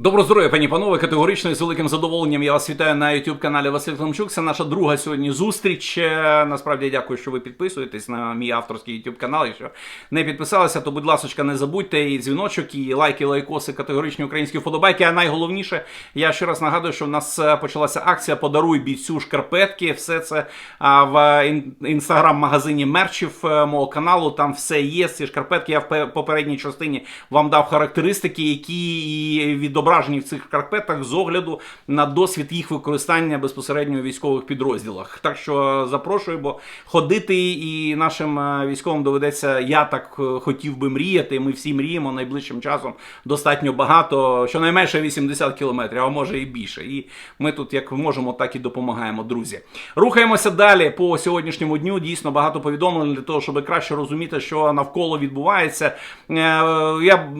Добро здоров'я, пані панове. Категорично і з великим задоволенням я вас вітаю на youtube каналі Василь Климчук. Це наша друга сьогодні зустріч. Е, Насправді дякую, що ви підписуєтесь на мій авторський youtube канал. Якщо не підписалися, то будь ласка, не забудьте і дзвіночок, і лайки, лайкоси, категоричні українські вподобайки. А найголовніше, я ще раз нагадую, що в нас е, почалася акція Подаруй бійцю шкарпетки. Все це в інстаграм-магазині мерчів е, мого каналу. Там все є. Ці шкарпетки я в попередній частині вам дав характеристики, які і відображені в цих шкарпетах з огляду на досвід їх використання безпосередньо у військових підрозділах. Так що запрошую, бо ходити і нашим е, військовим доведеться, я так е, хотів би мріяти. Ми всі мріємо найближчим часом достатньо багато, щонайменше 80 кілометрів, а може і більше. І ми тут як можемо, так і допомагаємо, друзі. Рухаємося далі по сьогоднішньому дню. Дійсно багато повідомлень для того, щоб краще розуміти, що навколо відбувається. Е, Я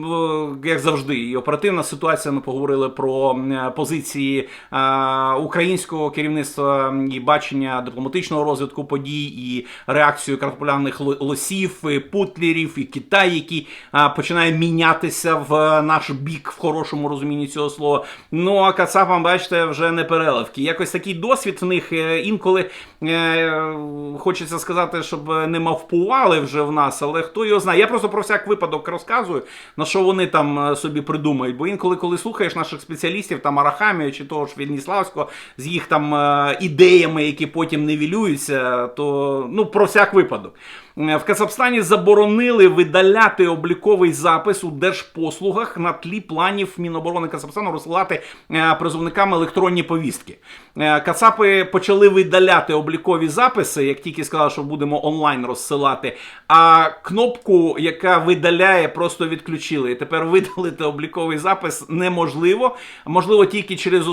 як завжди, і оперативна ситуація. Ми поговорили про е, позиції е, українського керівництва і бачення дипломатичного розвитку подій і реакцію картоплянних лосів, і путлерів і Китай, який е, починає мінятися в наш бік в хорошому розумінні цього слова. Ну а Кацапам, бачите, вже не переливки. Якось такий досвід в них е, інколи е, хочеться сказати, щоб не мавпували вже в нас, але хто його знає. Я просто про всяк випадок розказую, на що вони там е, собі придумають. Бо інколи, коли слухаєш наших спеціалістів, там Арахамія чи того ж Вільніславського, з їх там е, ідеями, які потім невілюються, то ну про всяк випадок. Е, В Казахстані заборонили видаляти обліковий запис у держпослугах на тлі планів Міноборони Казахстану розсилати е, призовникам електронні повістки. Е, Кацапи почали видаляти облікові записи, як тільки сказали, що будемо онлайн розсилати. А кнопку, яка видаляє, просто відключили. І тепер видалити обліковий запис неможливо. Можливо, тільки через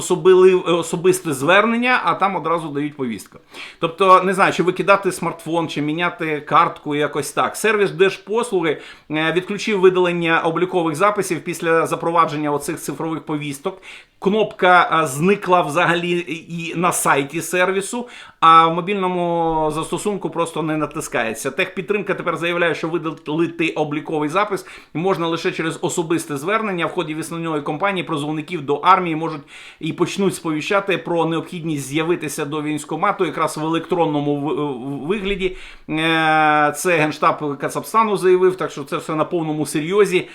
особисте звернення, а там одразу дають повістку. Тобто, не знаю, чи викидати смартфон, чи міняти картку якось так. Сервіс Держпослуги е, відключив видалення облікових записів після запровадження оцих цифрових повісток. Кнопка е, зникла взагалі і на сайті сервісу, а в мобільному застосунку просто не натискається. Техпідтримка тепер заявляє, що видалити обліковий запис можна лише через особисте звернення в ході весняної кампанії призовників до армії можуть і почнуть сповіщати про необхідність з'явитися до військкомату якраз в електронному вигляді. Е, Це генштаб Кацапстану заявив, так що це все на повному серйозі.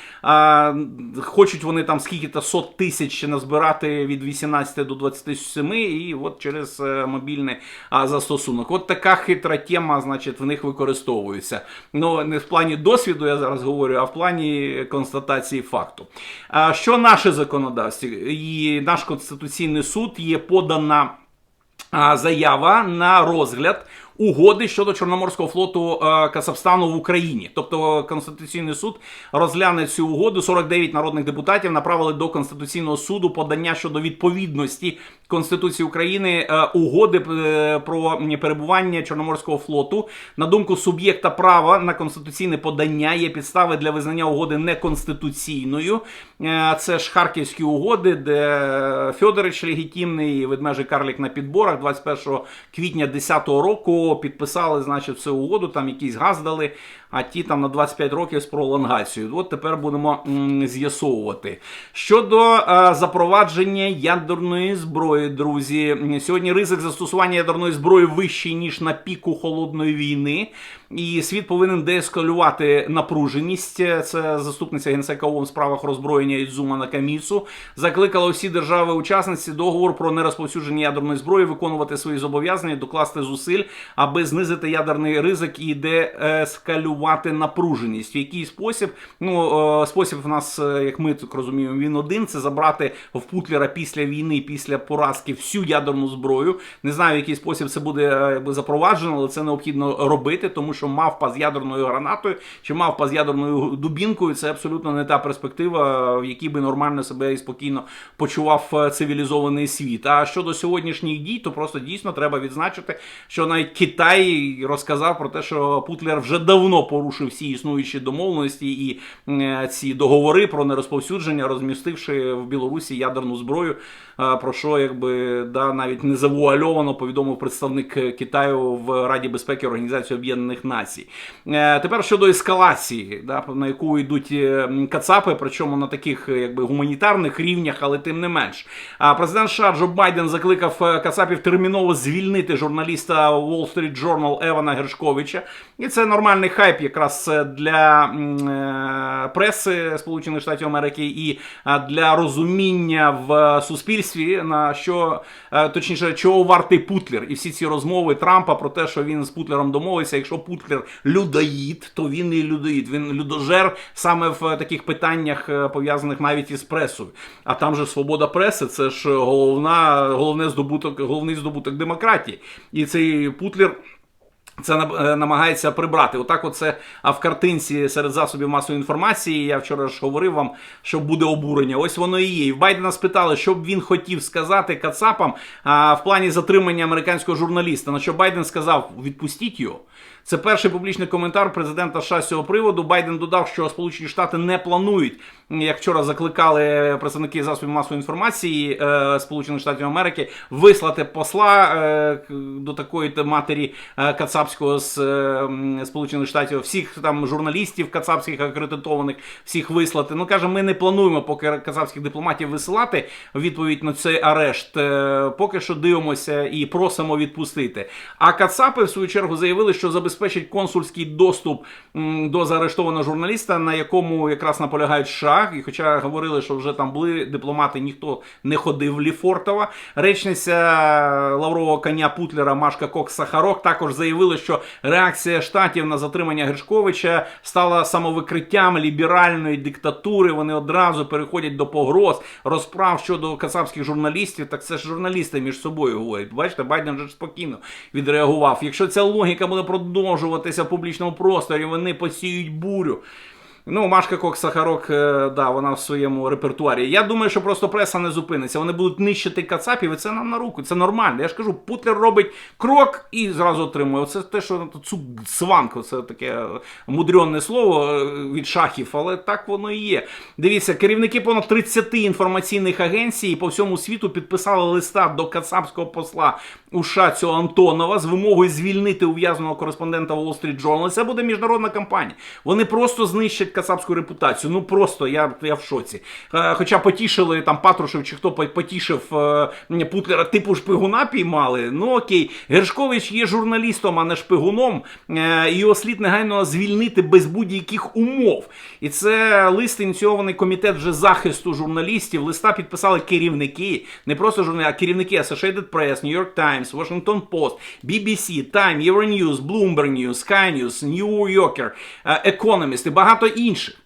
Хочуть вони там скільки-то сот тисяч назбирати від 18 до 27, і от через е, мобільний застосунок. От така хитра тема, значить, в них використовується. Ну, не в плані досвіду, я зараз говорю, а в плані констатації факту. А що наше законодавство і наш конституційний суд є подана заява на розгляд угоди щодо Чорноморського флоту е, Казахстану в Україні. Тобто Конституційний суд розгляне цю угоду. 49 народних депутатів направили до Конституційного суду подання щодо відповідності Конституції України е, угоди е, про перебування Чорноморського флоту. На думку суб'єкта права на конституційне подання є підстави для визнання угоди неконституційною. Це ж Харківські угоди, де Федорич легітимний ведмежий карлік на підборах 21 квітня 2010 року підписали, значить, всю угоду, там якийсь газ дали, а ті там на 25 років з пролонгацією. От тепер будемо з'ясовувати. Щодо е, запровадження ядерної зброї, друзі, сьогодні ризик застосування ядерної зброї вищий, ніж на піку холодної війни. І світ повинен деескалювати напруженість. Це заступниця генсека ООН в справах роззброєння Ідзума Накамісу. Закликала усі держави-учасниці договору про нерозповсюдження ядерної зброї виконувати свої зобов'язання, докласти зусиль, аби знизити ядерний ризик і деескалювати напруженість. В який спосіб? Ну е, спосіб в нас, е, як ми так розуміємо, він один це забрати в Путлера після війни, після поразки всю ядерну зброю. Не знаю, в який спосіб це буде е, запроваджено, але це необхідно робити, тому що мавпа з ядерною гранатою чи мавпа з ядерною дубінкою це абсолютно не та перспектива, в якій би нормально себе і спокійно почував е, цивілізований світ. А щодо сьогоднішніх дій, то просто дійсно треба відзначити, що навіть Китай розказав про те, що Путлер вже давно порушив всі існуючі домовленості і е, ці договори про нерозповсюдження, розмістивши в Білорусі ядерну зброю. е, Про що якби да навіть не завуальовано повідомив представник Китаю в Раді безпеки Організації Об'єднаних Націй. Е, Тепер щодо ескалації, да, на яку йдуть е, кацапи, причому на таких е, якби гуманітарних рівнях, але тим не менш. А президент США Джо Байден закликав кацапів терміново звільнити журналіста Wall Street Journal Евана Гершковича. І це нормальний хайп якраз для преси Сполучених Штатів Америки і для розуміння в суспільстві на що точніше, чого вартий Путлер, і всі ці розмови Трампа про те, що він з Путлером домовився. Якщо Путлер людоїд, то він і людоїд. Він людожер саме в таких питаннях, е, пов'язаних навіть із пресою. А там же свобода преси, це ж головна, головне здобуток, головний здобуток демократії. І цей Путлер. Це е, намагається прибрати. Отак, оце а в картинці серед засобів масової інформації. Я вчора ж говорив вам, що буде обурення. Ось воно і є. І в Байдена спитали, що б він хотів сказати Кацапам а, в плані затримання американського журналіста. На що Байден сказав: відпустіть його. Це перший публічний коментар президента США з цього приводу. Байден додав, що Сполучені Штати не планують, як вчора закликали представники засобів масової інформації е, Сполучених Штатів Америки, вислати посла е, до такої матері е, Кацапського з Сполучених Штатів, всіх там журналістів кацапських акредитованих, всіх вислати. Ну каже, ми не плануємо поки кацапських дипломатів висилати відповідь на цей арешт. Поки що дивимося і просимо відпустити. А Кацапи, в свою чергу, заявили, що забезпечать консульський доступ до заарештованого журналіста, на якому якраз наполягають США. І хоча говорили, що вже там були дипломати, ніхто не ходив в Ліфортова. Речниця Лаврового коня Путлера Машка Кокс Сахарок також заявили, що реакція штатів на затримання Гершковича стала самовикриттям ліберальної диктатури. Вони одразу переходять до погроз, розправ щодо кацапських журналістів. Так це ж журналісти між собою говорять. Бачите, Байден вже спокійно відреагував. Якщо ця логіка буде продовжуватися в публічному просторі, вони посіють бурю. Ну, Машка Кок Сахарок, е, да, вона в своєму репертуарі. Я думаю, що просто преса не зупиниться. Вони будуть нищити кацапів, і це нам на руку. Це нормально. Я ж кажу, Путлер робить крок і зразу отримує. Це те, що цу сванку, це таке мудрьонне слово е, від шахів, але так воно і є. Дивіться, керівники понад 30 інформаційних агенцій по всьому світу підписали листа до кацапського посла у США цього Антонова з вимогою звільнити ув'язненого кореспондента Wall Street Journal. Це буде міжнародна кампанія. Вони просто знищать кацапську репутацію. Ну просто я, я в шоці. Е, Хоча потішили там Патрушев чи хто потішив е, Путлера, типу шпигуна піймали. Ну окей, Гершкович є журналістом, а не шпигуном. Е, Його слід негайно звільнити без будь-яких умов. І це лист ініційований комітет вже захисту журналістів. Листа підписали керівники, не просто журналісти, а керівники Associated Press, New York Times, Washington Post, BBC, Time, Euronews, Bloomberg News, Sky News, New Yorker, е, Economist і багато інших.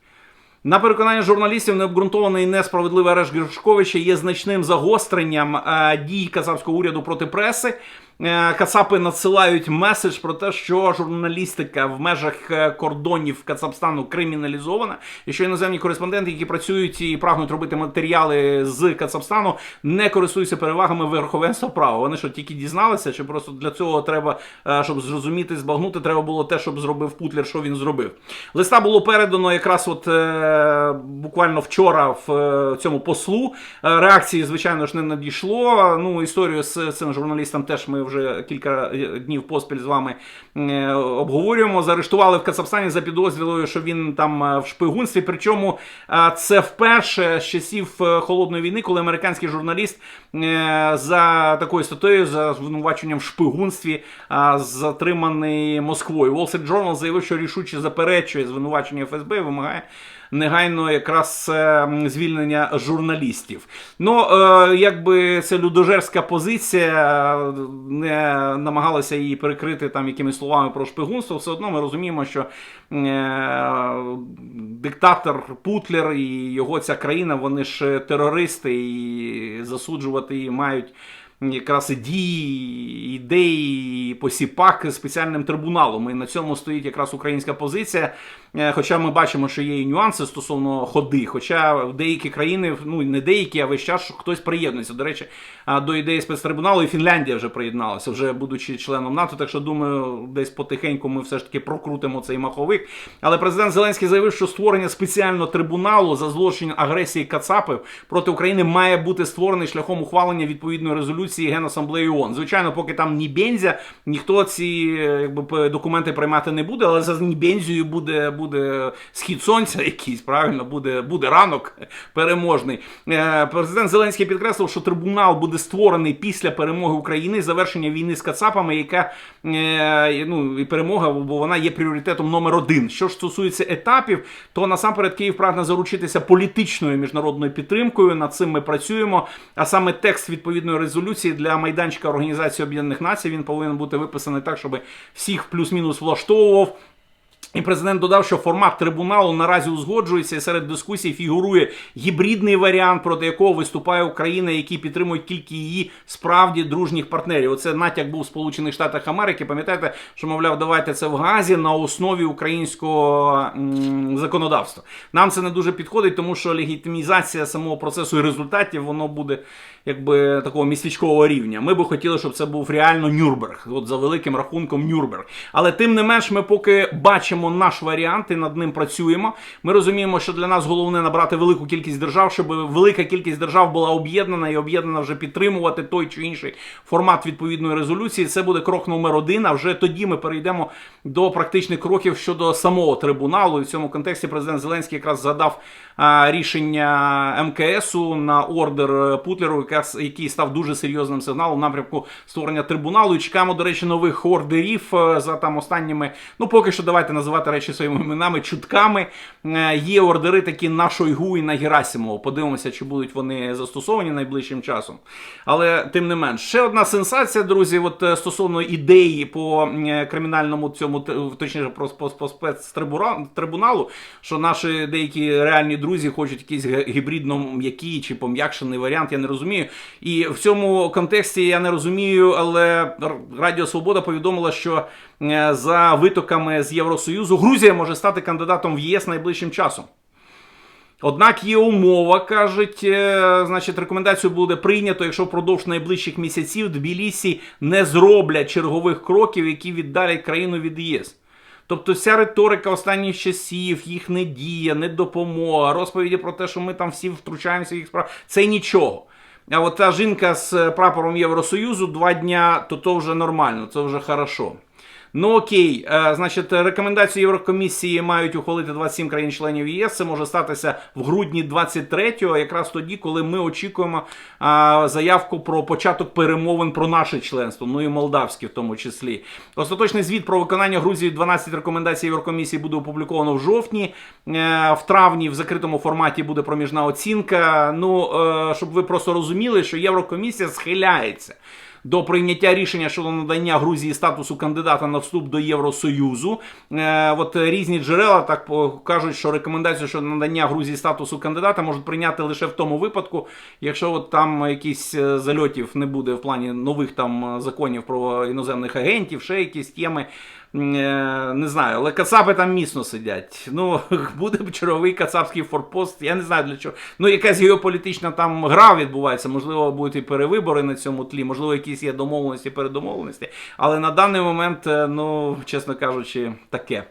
На переконання журналістів, необґрунтований несправедливий арешт Гришковича є значним загостренням е, дій казахського уряду проти преси. Е, Кацапи надсилають меседж про те, що журналістика в межах е, кордонів Кацапстану криміналізована, і що іноземні кореспонденти, які працюють і прагнуть робити матеріали з Кацапстану, не користуються перевагами верховенства права. Вони що тільки дізналися, чи просто для цього треба, е, щоб зрозуміти, збагнути, треба було те, щоб зробив Путлер, що він зробив. Листа було передано якраз от буквально вчора в цьому послу. Реакції, звичайно ж, не надійшло. Ну, історію з цим журналістом теж ми вже кілька днів поспіль з вами е, обговорюємо. Заарештували в Кацапстані за підозрілою, що він там е, в шпигунстві. Причому е, це вперше з часів холодної війни, коли американський журналіст за такою статтею, за звинуваченням в шпигунстві, затриманий Москвою. Wall Street Journal заявив, що рішуче заперечує звинувачення ФСБ і вимагає негайно якраз е, звільнення журналістів. Ну, е, якби це людожерська позиція, е, не намагалася її перекрити там якимись словами про шпигунство, все одно ми розуміємо, що диктатор Путлер і його ця країна, вони ж терористи і засуджувати її мають. Якраз дії, ідеї, посіпак спеціальним трибуналом. І на цьому стоїть якраз українська позиція. Е, Хоча ми бачимо, що є і нюанси стосовно ходи. Хоча деякі країни, ну не деякі, а весь час хтось приєднується. До речі, до ідеї спецтрибуналу і Фінляндія вже приєдналася, вже будучи членом НАТО. Так що думаю, десь потихеньку ми все ж таки прокрутимо цей маховик. Але президент Зеленський заявив, що створення спеціального трибуналу за злочин агресії Кацапів проти України має бути створений шляхом ухвалення відповідної резолюції Генасамблеї ООН. Звичайно, поки там ні бензя, ніхто ці е, якби документи приймати не буде, але за Нібензією буде, буде схід сонця якийсь, правильно, буде, буде ранок переможний. Е, Президент Зеленський підкреслив, що трибунал буде створений після перемоги України, завершення війни з Кацапами, яка е, ну, і перемога, бо вона є пріоритетом номер один. Що ж стосується етапів, то насамперед Київ прагне заручитися політичною міжнародною підтримкою. Над цим ми працюємо. А саме текст відповідної резолюції для майданчика Організації Об'єднаних Націй він повинен бути виписаний так, щоб всіх плюс-мінус влаштовував. І президент додав, що формат трибуналу наразі узгоджується і серед дискусій фігурує гібридний варіант, проти якого виступає Україна, які підтримують тільки її справді дружніх партнерів. Оце натяк був в Сполучених Штатах Америки. Пам'ятаєте, що мовляв, давайте це в Газі на основі українського законодавства. Нам це не дуже підходить, тому що легітимізація самого процесу і результатів воно буде якби такого містечкового рівня. Ми би хотіли, щоб це був реально Нюрнберг, от за великим рахунком Нюрнберг. Але тим не менш, ми поки бачимо наш варіант і над ним працюємо. Ми розуміємо, що для нас головне набрати велику кількість держав, щоб велика кількість держав була об'єднана і об'єднана вже підтримувати той чи інший формат відповідної резолюції. Це буде крок номер один. А вже тоді ми перейдемо до практичних кроків щодо самого трибуналу. І в цьому контексті президент Зеленський якраз згадав рішення МКСу на ордер Путлеру, який став дуже серйозним сигналом в напрямку створення трибуналу. І чекаємо, до речі, нових ордерів е, за там останніми. Ну поки що давайте називати речі своїми іменами, чутками. Е, Є ордери такі на Шойгу і на Герасимова. Подивимося, чи будуть вони застосовані найближчим часом. Але тим не менш, ще одна сенсація, друзі, от е, стосовно ідеї по е, кримінальному цьому точніше про по, спецтрибуналу, що наші деякі реальні друзі хочуть якийсь гібридно м'який чи пом'якшений варіант, я не розумію. І в цьому контексті я не розумію, але Радіо Свобода повідомила, що за витоками з Євросоюзу Грузія може стати кандидатом в ЄС найближчим часом. Однак є умова, кажуть, е, значить, рекомендацію буде прийнято, якщо впродовж найближчих місяців Тбілісі не зроблять чергових кроків, які віддалять країну від ЄС. Тобто вся риторика останніх часів, їх не дія, не допомога, розповіді про те, що ми там всі втручаємося в їх справи, це нічого. А от та жінка з прапором Євросоюзу два дня, то то вже нормально, це вже хорошо. Ну окей, е, значить, рекомендацію Єврокомісії мають ухвалити 27 країн-членів ЄС. Це може статися в грудні 23-го, якраз тоді, коли ми очікуємо заявку про початок перемовин про наше членство, ну і молдавське в тому числі. Остаточний звіт про виконання Грузії 12 рекомендацій Єврокомісії буде опубліковано в жовтні. Е, В травні в закритому форматі буде проміжна оцінка. Ну, е, щоб ви просто розуміли, що Єврокомісія схиляється до прийняття рішення щодо надання Грузії статусу кандидата на вступ до Євросоюзу. Е, от різні джерела так кажуть, що рекомендацію щодо надання Грузії статусу кандидата можуть прийняти лише в тому випадку, якщо от там якісь е, зальотів не буде в плані нових там е, законів про іноземних агентів, ще якісь теми. Е, Не знаю, але кацапи там міцно сидять. Ну, буде черговий кацапський форпост. Я не знаю для чого. Ну, якась геополітична там гра відбувається. Можливо, будуть і перевибори на цьому тлі, можливо, якісь є домовленості, передомовленості. Але на даний момент, е, ну, чесно кажучи, таке.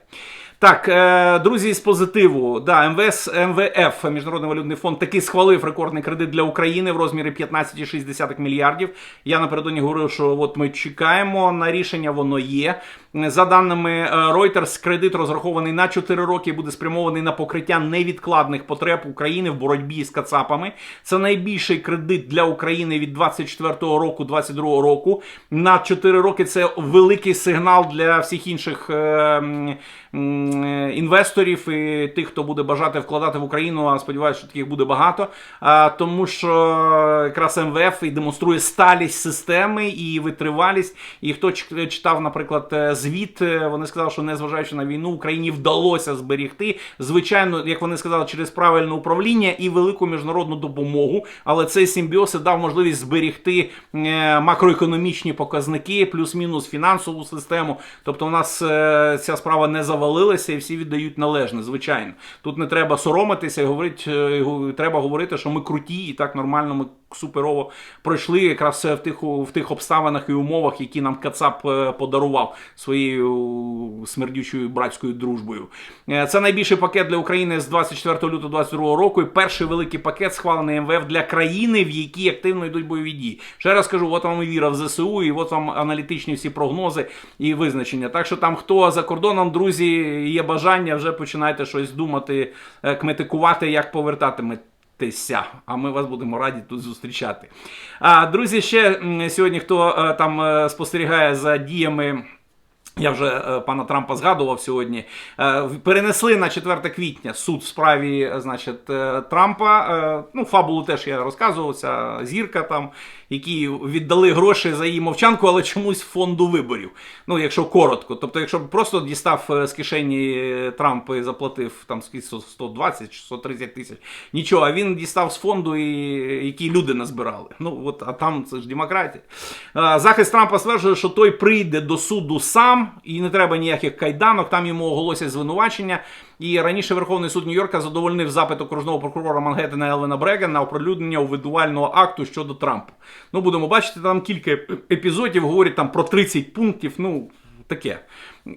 Так, е, друзі, з позитиву. Да, МВС, МВФ, Міжнародний валютний фонд, таки схвалив рекордний кредит для України в розмірі 15,6 мільярдів. Я напередодні говорив, що от ми чекаємо на рішення, воно є. За даними е, Reuters, кредит розрахований на 4 роки буде спрямований на покриття невідкладних потреб України в боротьбі з кацапами. Це найбільший кредит для України від 24 року, 22 року. На 4 роки це великий сигнал для всіх інших е, е, інвесторів і тих, хто буде бажати вкладати в Україну. А сподіваюся, що таких буде багато. Тому що якраз МВФ і демонструє сталість системи і витривалість. І хто читав, наприклад, е, звіт. Вони сказали, що незважаючи на війну, Україні вдалося зберігти. Звичайно, як вони сказали, через правильне управління і велику міжнародну допомогу. Але цей симбіоз дав можливість зберігти е, макроекономічні показники, плюс-мінус фінансову систему. Тобто, у нас е, ця справа не завалилася і всі віддають належне. Звичайно, тут не треба соромитися і говорити, е, треба говорити, що ми круті і так нормально ми суперово пройшли якраз в тих в тих обставинах і умовах, які нам Кацап е, подарував своєю смердючою братською дружбою. Е, Це найбільший пакет для України з 24 лютого 2022 року. І перший великий пакет схвалений МВФ для країни, в якій активно йдуть бойові дії. Ще раз кажу, от вам і віра в ЗСУ, і от вам аналітичні всі прогнози і визначення. Так що там хто за кордоном, друзі, є бажання, вже починайте щось думати, е, кметикувати, як повертатиме. Теся, а ми вас будемо раді тут зустрічати. А друзі, ще сьогодні, хто е, там е, спостерігає за діями. Я вже е, пана Трампа згадував сьогодні. Перенесли на 4 квітня суд в справі, значить, Трампа. Ну, фабулу теж я розказував, ця зірка там, які віддали гроші за її мовчанку, але чомусь фонду виборів. Ну, якщо коротко. Тобто, якщо б просто дістав е, з кишені е, Трамп і заплатив там скільки, 120 чи 130 тисяч. Нічого, а він дістав з фонду, і, які люди назбирали. Ну, от, а там це ж демократія. Е, Захист Трампа стверджує, що той прийде до суду сам, і не треба ніяких кайданок, там йому оголосять звинувачення. І раніше Верховний суд Нью-Йорка задовольнив запит окружного прокурора Мангеттена Елвена Брегена на оприлюднення обвинувального акту щодо Трампа. Ну, будемо бачити, там кілька епізодів говорять там про 30 пунктів. Ну, таке.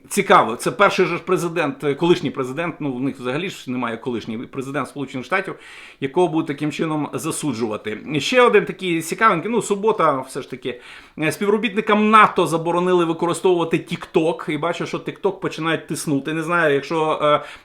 Цікаво, це перший же президент, е, колишній президент, ну в них взагалі ж немає колишній президент Сполучених Штатів, якого будуть таким чином засуджувати. Ще один такий цікавенький, ну субота, все ж таки, е, співробітникам НАТО заборонили використовувати TikTok, і бачу, що TikTok починають тиснути. Не знаю, якщо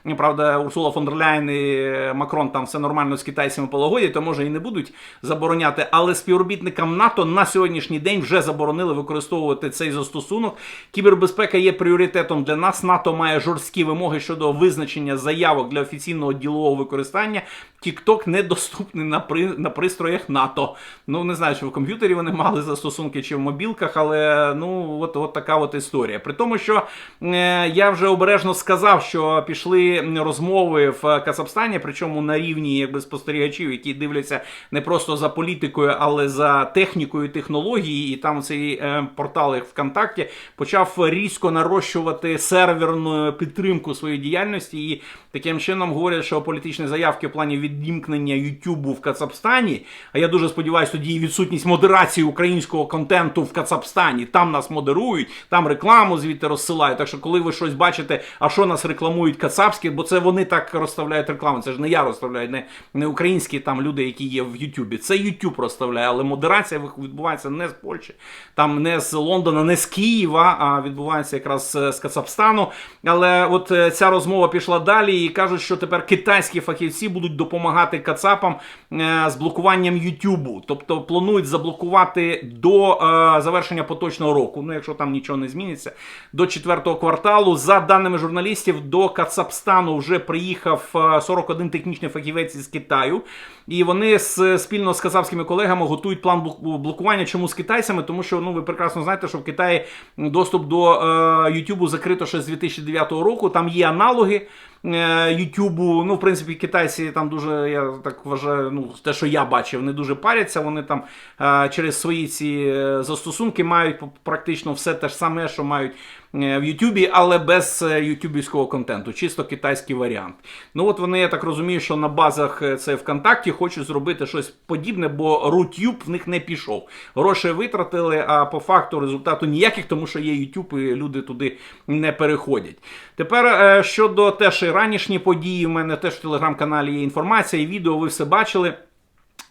е, правда Урсула фон дер Ляйн і Макрон там все нормально з китайцями полагодять, то може і не будуть забороняти. Але співробітникам НАТО на сьогоднішній день вже заборонили використовувати цей застосунок. Кібербезпека є пріоритетом для нас. НАТО має жорсткі вимоги щодо визначення заявок для офіційного ділового використання. TikTok недоступний на при на пристроях НАТО. Ну не знаю, чи в комп'ютері вони мали застосунки чи в мобілках, але ну от, от така от історія. При тому, що е, я вже обережно сказав, що пішли розмови в Казахстані, причому на рівні якби спостерігачів, які дивляться не просто за політикою, але за технікою технології. І там цей е, портал як ВКонтакті почав різко нарощувати серверну підтримку своєї діяльності. І таким чином говорять, що політичні заявки в плані відімкнення Ютубу в Кацапстані. А я дуже сподіваюся, тоді відсутність модерації українського контенту в Кацапстані. Там нас модерують, там рекламу звідти розсилають. Так що, коли ви щось бачите, а що нас рекламують кацапські, бо це вони так розставляють рекламу. Це ж не я розставляю, не, не українські там люди, які є в Ютубі. Це Ютуб розставляє, але модерація відбувається не з Польщі, там не з Лондона, не з Києва, а відбувається якраз з Кацапстану. Але от е, ця розмова пішла далі і кажуть, що тепер китайські фахівці будуть допомагати Кацапам е, з блокуванням Ютубу. Тобто планують заблокувати до е, завершення поточного року. Ну, якщо там нічого не зміниться, до четвертого кварталу. За даними журналістів, до Кацапстану вже приїхав е, 41 технічний фахівець із Китаю. І вони спільно з казахськими колегами готують план блокування. Чому з китайцями? Тому що ну ви прекрасно знаєте, що в Китаї доступ до е, Ютубу закрито ще з 2009 року. Там є аналоги. е, Ютубу, ну, в принципі, китайці там дуже, я так вважаю, ну, те, що я бачив, не дуже паряться. Вони там е, через свої ці е, застосунки мають практично все те ж саме, що мають в Ютубі, але без е, ютубівського контенту, чисто китайський варіант. Ну от вони, я так розумію, що на базах е, це ВКонтакті хочуть зробити щось подібне, бо Рутюб в них не пішов. Гроші витратили, а по факту результату ніяких, тому що є YouTube і люди туди не переходять. Тепер е, щодо теж і ранішні події, у мене теж в телеграм-каналі є інформація і відео, ви все бачили.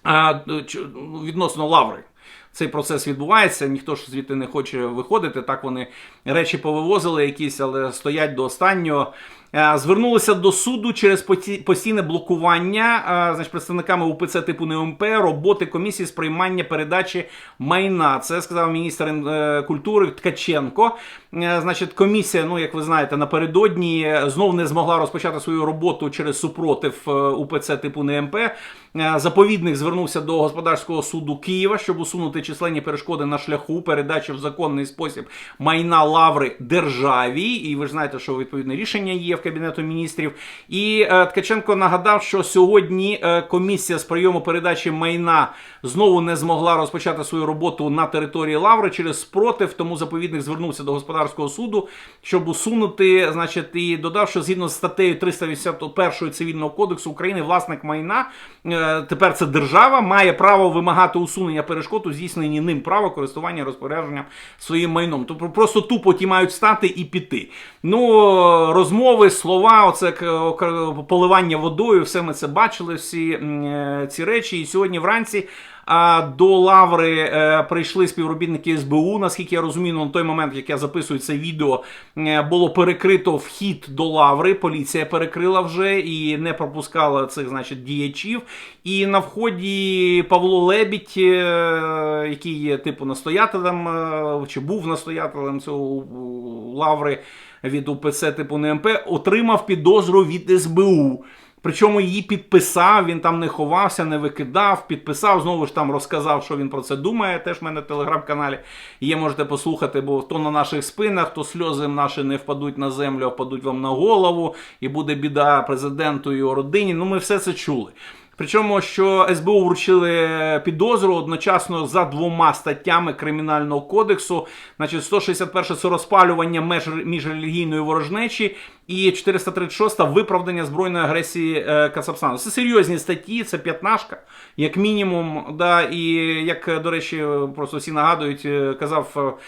А, відносно лаври. Цей процес відбувається, ніхто ж звідти не хоче виходити. Так вони речі повивозили якісь, але стоять до останнього. Е, звернулися до суду через постійне блокування е, значить, представниками УПЦ типу НМП роботи комісії з приймання передачі майна. Це сказав міністр е, культури Ткаченко. Значить, комісія, ну як ви знаєте, напередодні знов не змогла розпочати свою роботу через супротив УПЦ типу НМП. Е, Заповідник звернувся до господарського суду Києва, щоб усунути численні перешкоди на шляху передачі в законний спосіб майна лаври державі. І ви ж знаєте, що відповідне рішення є кабінету міністрів. І е, Ткаченко нагадав, що сьогодні е, комісія з прийому передачі майна знову не змогла розпочати свою роботу на території лаври через спротив. Тому заповідник звернувся до господарського суду, щоб усунути, значить, і додав, що згідно з статтею 381 цивільного кодексу України, власник майна е, тепер це держава має право вимагати усунення перешкод у здійсненні ним права користування розпорядженням своїм майном. Тобто просто тупо ті мають стати і піти. Ну, розмови, слова, оце поливання водою, все ми це бачили, всі е, ці речі. І сьогодні вранці. До лаври е, прийшли співробітники СБУ. Наскільки я розумію, на той момент, як я записую це відео, е, було перекрито вхід до лаври. Поліція перекрила вже і не пропускала цих, значить, діячів. І на вході Павло Лебідь, який є типу настоятелем, чи був настоятелем цього лаври від УПЦ типу НМП, отримав підозру від СБУ. Причому її підписав, він там не ховався, не викидав, підписав, знову ж там розказав, що він про це думає. Теж в мене в телеграм-каналі є, можете послухати, бо то на наших спинах, то сльози наші не впадуть на землю, а впадуть вам на голову, і буде біда президенту і його родині. Ну, ми все це чули. Причому, що СБУ вручили підозру одночасно за двома статтями Кримінального кодексу. Значить, 161 це розпалювання меж міжрелігійної ворожнечі, і 436 виправдання збройної агресії е, Кацапстану. Це серйозні статті, це п'ятнашка, як мінімум. Да, і як, до речі, просто всі нагадують, е, казав е,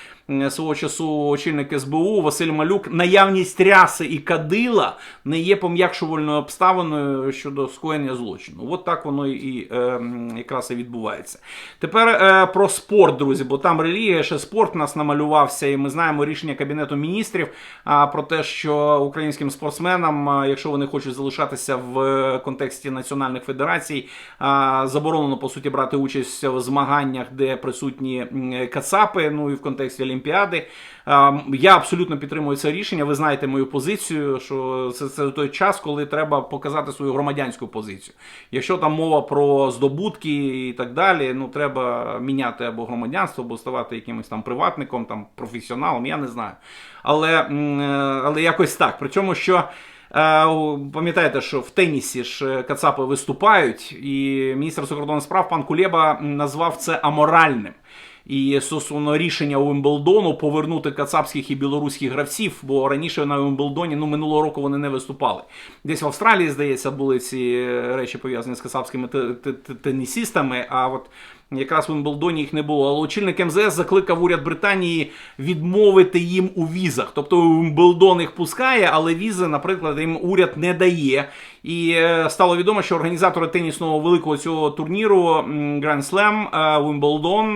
свого часу очільник СБУ Василь Малюк, наявність ряси і кадила не є пом'якшувальною обставиною щодо скоєння злочину. От так воно і е, якраз і відбувається. Тепер е, про спорт, друзі, бо там релігія, ще спорт нас намалювався, і ми знаємо рішення Кабінету міністрів а, про те, що українським спортсменам, якщо вони хочуть залишатися в е, контексті національних федерацій, а, заборонено по суті брати участь в змаганнях, де присутні кацапи, ну і в контексті Олімпіади. Я абсолютно підтримую це рішення. Ви знаєте мою позицію, що це, це той час, коли треба показати свою громадянську позицію. Якщо там мова про здобутки і так далі, ну треба міняти або громадянство, або ставати якимось там приватником, там професіоналом, я не знаю. Але, е, але якось так. Причому що. Е, Пам'ятаєте, що в тенісі ж е, Кацапи виступають, і міністр закордонних справ пан Кулєба назвав це аморальним. І стосовно рішення Уимблдону повернути кацапських і білоруських гравців, бо раніше на Уимблдоні ну минулого року вони не виступали. Десь в Австралії, здається, були ці е, речі пов'язані з кацапськими те- те- те- тенісістами. А от якраз в Уимблдоні їх не було. Але очільник МЗС закликав уряд Британії відмовити їм у візах. Тобто Вимблдон їх пускає, але візи, наприклад, їм уряд не дає. І е, стало відомо, що організатори тенісного великого цього турніру Grand Slam е,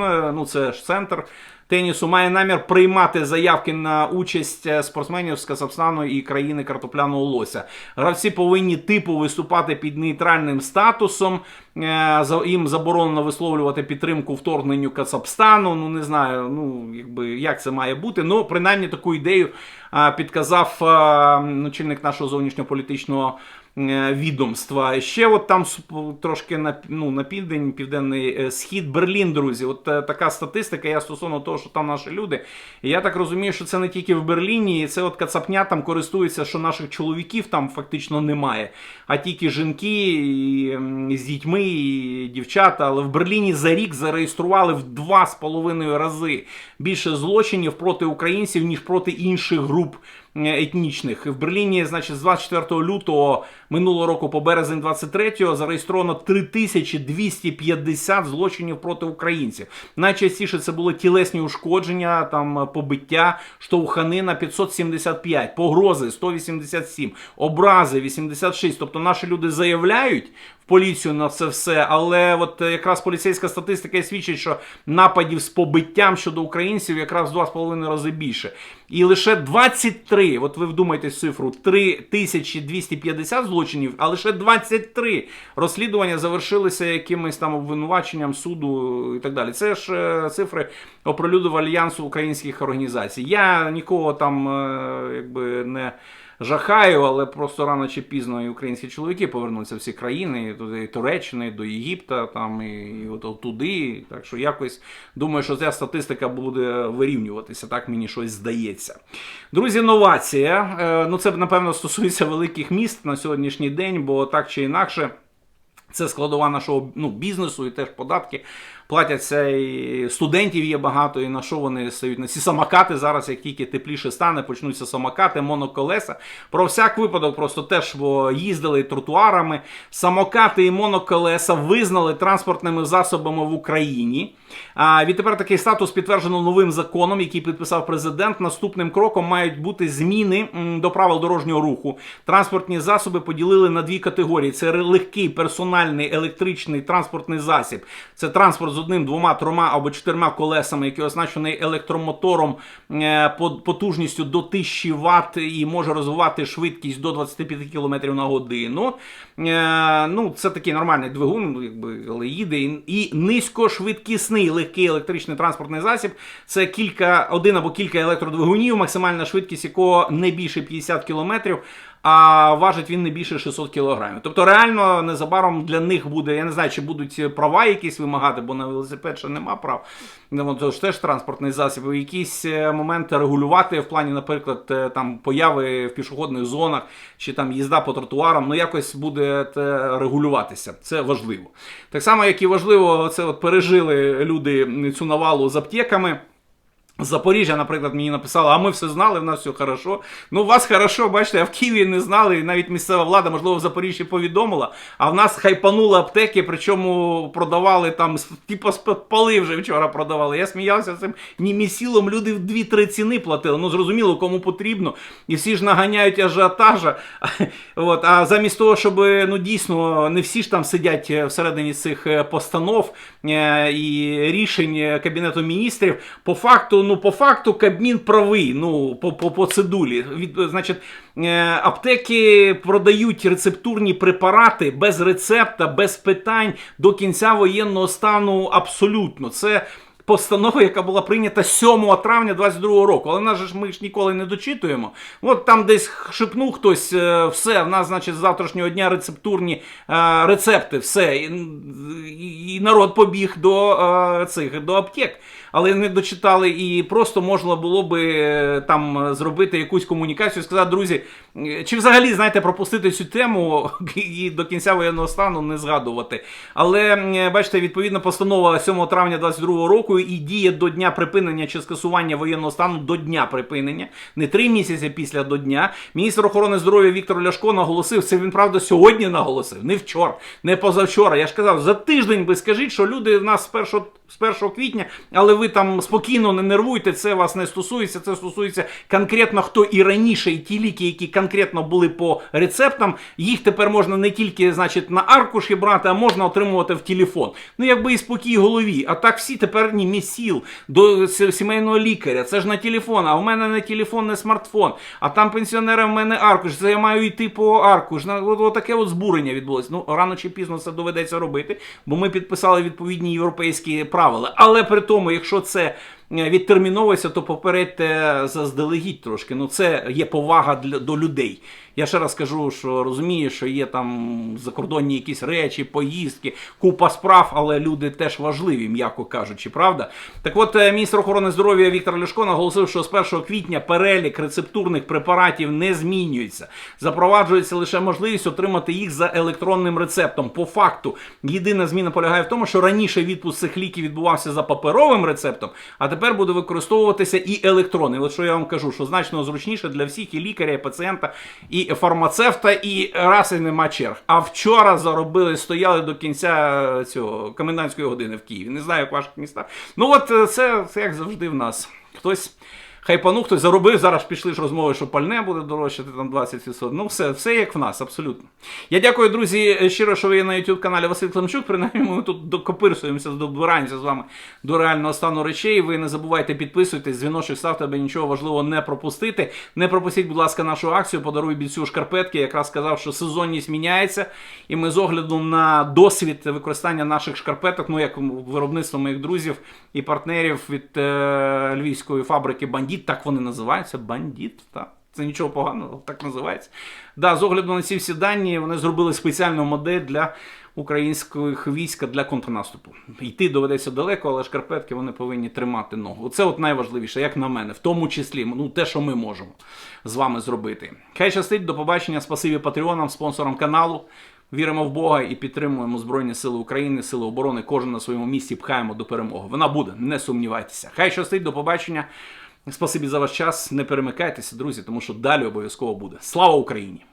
е, ну це ж центр. Тенісу має намір приймати заявки на участь е, спортсменів з Казахстану і країни картопляного лося. Гравці повинні типу виступати під нейтральним статусом. Е, Їм заборонено висловлювати підтримку вторгненню Казахстану. Ну не знаю, ну якби як це має бути. Ну принаймні таку ідею підказав а, очільник нашого зовнішньополітичного е, відомства. Ще от там трошки на, ну, на південь, південний е, схід, Берлін, друзі. От е, така статистика. Я стосовно того, що там наші люди. Я так розумію, що це не тільки в Берліні, і це от кацапня там користується, що наших чоловіків там фактично немає, а тільки жінки і, з дітьми, і дівчата. Але в Берліні за рік зареєстрували в два з половиною рази більше злочинів проти українців, ніж проти інших груп е, етнічних. В Берліні, значить, з 24 лютого минулого року по березень 23-го зареєстровано 3250 злочинів проти українців. Найчастіше це були тілесні ушкодження, там побиття, штовханина 575, погрози 187, образи 86. Тобто наші люди заявляють. Поліцію на це все. Але от е, якраз поліцейська статистика свідчить, що нападів з побиттям щодо українців якраз в 2,5 рази більше. І лише 23, от ви вдумайтесь цифру, 3250 злочинів, а лише 23 розслідування завершилися якимось там обвинуваченням суду і так далі. Це ж е, цифри оприлюдив Альянсу українських організацій. Я нікого там е, якби не жахаю, але просто рано чи пізно і українські чоловіки повернуться в ці країни, і Туреччини, до Єгипта, там і, і от туди. Так що якось думаю, що ця статистика буде вирівнюватися. Так мені щось здається. Друзі, новація. Е, Ну це напевно стосується великих міст на сьогоднішній день, бо так чи інакше. Це складова нашого ну, бізнесу і теж податки платяться, і студентів є багато, і на що вони стають на ці самокати зараз, як тільки тепліше стане, почнуться самокати, моноколеса. Про всяк випадок, просто теж бо їздили тротуарами. Самокати і моноколеса визнали транспортними засобами в Україні. А відтепер такий статус підтверджено новим законом, який підписав президент. Наступним кроком мають бути зміни до правил дорожнього руху. Транспортні засоби поділили на дві категорії: це легкий персональний електричний транспортний засіб. Це транспорт з одним, двома, трьома або чотирма колесами, який оснащений електромотором е, потужністю до 1000 Вт і може розвивати швидкість до 25 км на годину. Е, Ну, це такий нормальний двигун, якби, але їде. І низькошвидкісний легкий електричний транспортний засіб. Це кілька, один або кілька електродвигунів, максимальна швидкість якого не більше 50 км, а важить він не більше 600 кг. Тобто, реально незабаром для них буде, я не знаю, чи будуть права якісь вимагати, бо на велосипед ще нема прав. Ну, то ж теж транспортний засіб, якісь е, моменти регулювати в плані, наприклад, е, там появи в пішохідних зонах чи там їзда по тротуарам, ну якось буде те регулюватися. Це важливо. Так само, як і важливо, це от пережили люди цю навалу з аптеками. Запоріжжя, наприклад, мені написала, а ми все знали, в нас все хорошо. Ну, у вас хорошо, бачите, а в Києві не знали, і навіть місцева влада, можливо, в Запоріжжі повідомила, а в нас хайпанули аптеки, причому продавали там, типу, спали вже вчора продавали. Я сміявся цим німісілом, люди в 2-3 ціни платили. Ну, зрозуміло, кому потрібно. І всі ж наганяють ажіотажа. От, а замість того, щоб ну, дійсно не всі ж там сидять е, всередині цих е, постанов е, і рішень Кабінету міністрів, по факту, ну, по факту Кабмін правий, ну, по, по процедурі. Від, значить, е, аптеки продають рецептурні препарати без рецепта, без питань до кінця воєнного стану абсолютно. Це постанова, яка була прийнята 7 травня 22 року. Але нас ж ми ж ніколи не дочитуємо. От там десь шепнув хтось, е, все, в нас, значить, з завтрашнього дня рецептурні е, рецепти, все. І, і народ побіг до е, цих до аптек. Але не дочитали, і просто можна було би е, там зробити якусь комунікацію, сказати, друзі, е, чи взагалі знаєте, пропустити цю тему і до кінця воєнного стану не згадувати. Але е, бачите, відповідна постанова 7 травня 22 року і діє до дня припинення чи скасування воєнного стану до дня припинення, не три місяці після до дня. Міністр охорони здоров'я Віктор Ляшко наголосив, це він правда сьогодні наголосив, не вчора, не позавчора. Я ж казав, за тиждень би скажіть, що люди в нас з першого з 1 квітня, але ви там спокійно не нервуйте, це вас не стосується. Це стосується конкретно хто і раніше, і ті ліки, які конкретно були по рецептам, їх тепер можна не тільки, значить, на аркуші брати, а можна отримувати в телефон. Ну, якби і спокій голові. А так всі тепер ні місіл до сімейного лікаря. Це ж на телефон, а в мене не телефон, не смартфон. А там пенсіонери в мене аркуш. Це я маю йти по аркуш. На от, от таке от збурення відбулося. Ну рано чи пізно це доведеться робити, бо ми підписали відповідні європейські правила. Але при тому, якщо це е, відтерміновується, то попередьте заздалегідь трошки. Ну це є повага для до людей. Я ще раз кажу, що розумію, що є там закордонні якісь речі, поїздки, купа справ, але люди теж важливі, м'яко кажучи, правда? Так от е, міністр охорони здоров'я Віктор Ляшко наголосив, що з 1 квітня перелік рецептурних препаратів не змінюється. Запроваджується лише можливість отримати їх за електронним рецептом. По факту, єдина зміна полягає в тому, що раніше відпуск цих ліків відбувався за паперовим рецептом, а тепер буде використовуватися і електрони. От що я вам кажу, що значно зручніше для всіх і лікаря, і пацієнта, і фармацевта, і раз і нема черг. А вчора заробили, стояли до кінця цього комендантської години в Києві. Не знаю, як ваших містах. Ну от е, це, це як завжди в нас. Хтось. Хайпанув, хтось заробив. Зараз пішли ж розмови, що пальне буде дорожчати там 20%. Ну, все, все як в нас, абсолютно. Я дякую, друзі, щиро, що ви є на YouTube каналі Василь Климчук. Принаймні, ми тут докопирсуємося, добираємося з вами до реального стану речей. Ви не забувайте підписуйтесь, дзвіночок ставте, аби нічого важливого не пропустити. Не пропустіть, будь ласка, нашу акцію. Подаруй бійцю шкарпетки. Якраз сказав, що сезонність міняється, і ми з огляду на досвід використання наших шкарпеток, ну як виробництво моїх друзів і партнерів від е, львівської фабрики Бандіт, так вони називаються. Бандіт, так. Це нічого поганого, так називається. Да, з огляду на ці всі дані вони зробили спеціальну модель для українських війська для контрнаступу. Йти доведеться далеко, але шкарпетки вони повинні тримати ногу. Це от найважливіше, як на мене, в тому числі, ну те, що ми можемо з вами зробити. Хай щастить, до побачення, спасибі патреонам, спонсорам каналу. Віримо в Бога і підтримуємо Збройні Сили України, Сили оборони. Кожен на своєму місці пхаємо до перемоги. Вона буде, не сумнівайтеся. Хай щастить, до побачення. Спасибі за ваш час. Не перемикайтеся, друзі, тому що далі обов'язково буде. Слава Україні!